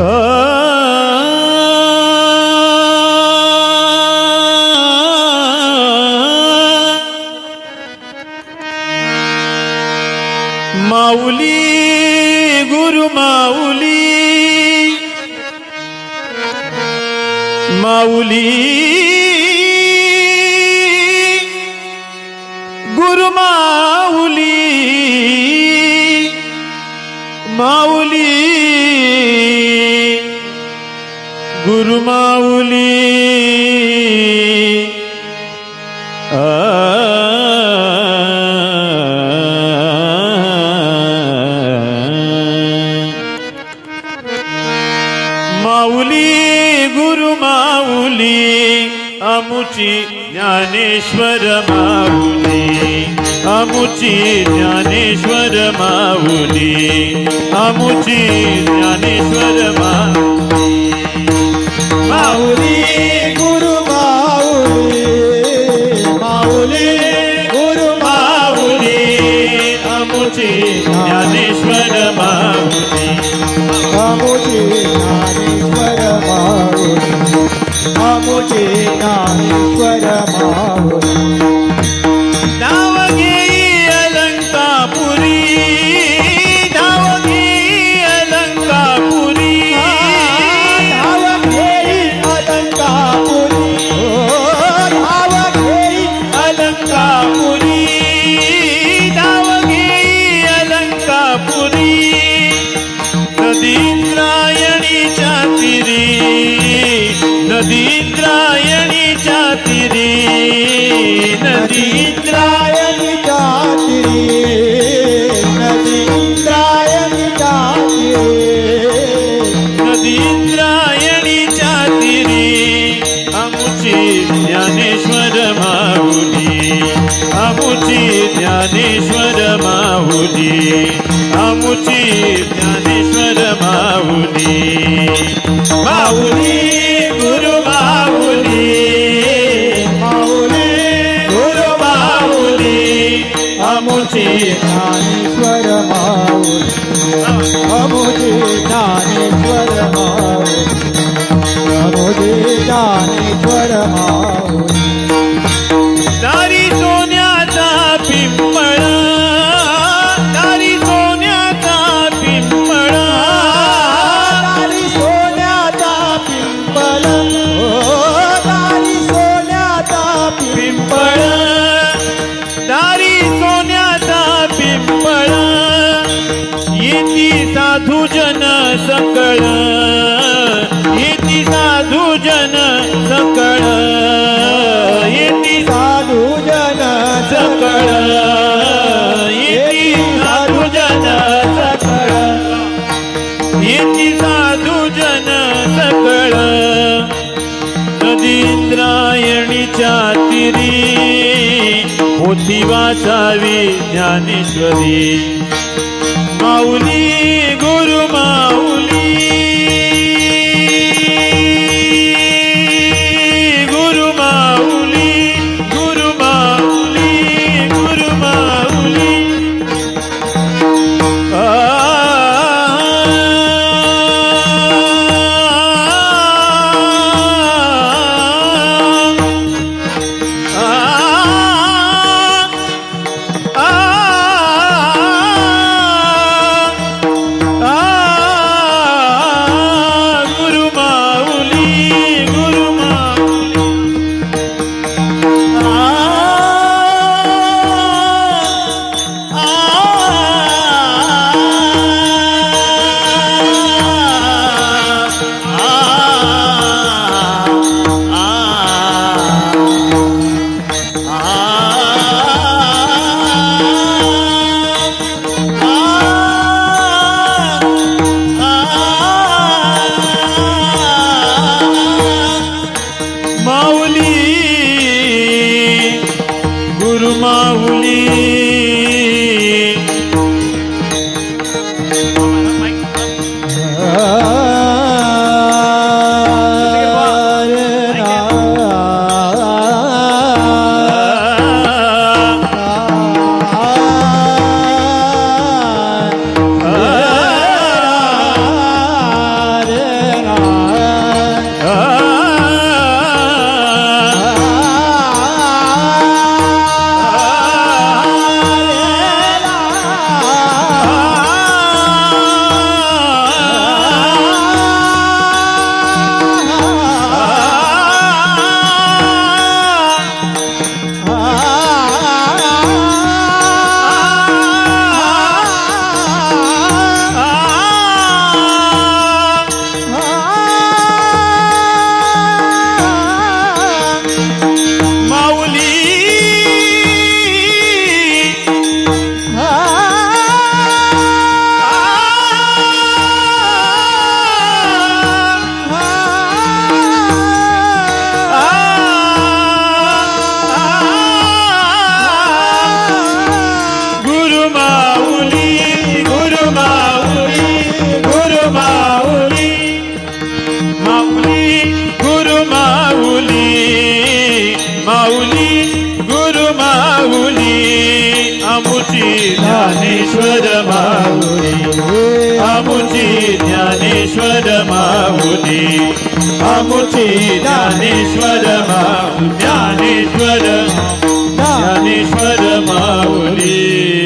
माऊली गुरु माऊली. माऊली गुरु माऊली. माऊली. ज्ञानेश्वर माऊली अमुची ज्ञानेश्वर माऊली अमुची ज्ञानेश्वर माऊली. अमुची ज्ञानेश्वर बाबूजी. बाबूजी ज्ञानेश्वर बाबूजी. बाबूजी ज्ञान तिरी नदींद्रायणीच्या तिरी नदींद्रायणी नदी इंद्रायणी जाती नदी इंद्रायणी नदींद्रायणीच्या जाती तिरी अमुची ज्ञानेश्वर माऊली अमुची ज्ञानेश्वर माऊली अमुची ज्ञानेश्वर माऊली माऊली गुरु माऊली माऊली गुरु माऊली अमुची ज्ञानेश्वर माऊली अमुजे ज्ञानेश्वर माऊली अमुजे ज्ञानेश्वर माऊली तिरी होती वाचावी ज्ञानेश्वरी. माऊली गो திருமாவுளே ज्ञानेश्वर माऊली आमुची ज्ञानेश्वर माऊली आमुची ज्ञानेश्वर माऊ ज्ञानेश्वर ज्ञानेश्वर माऊली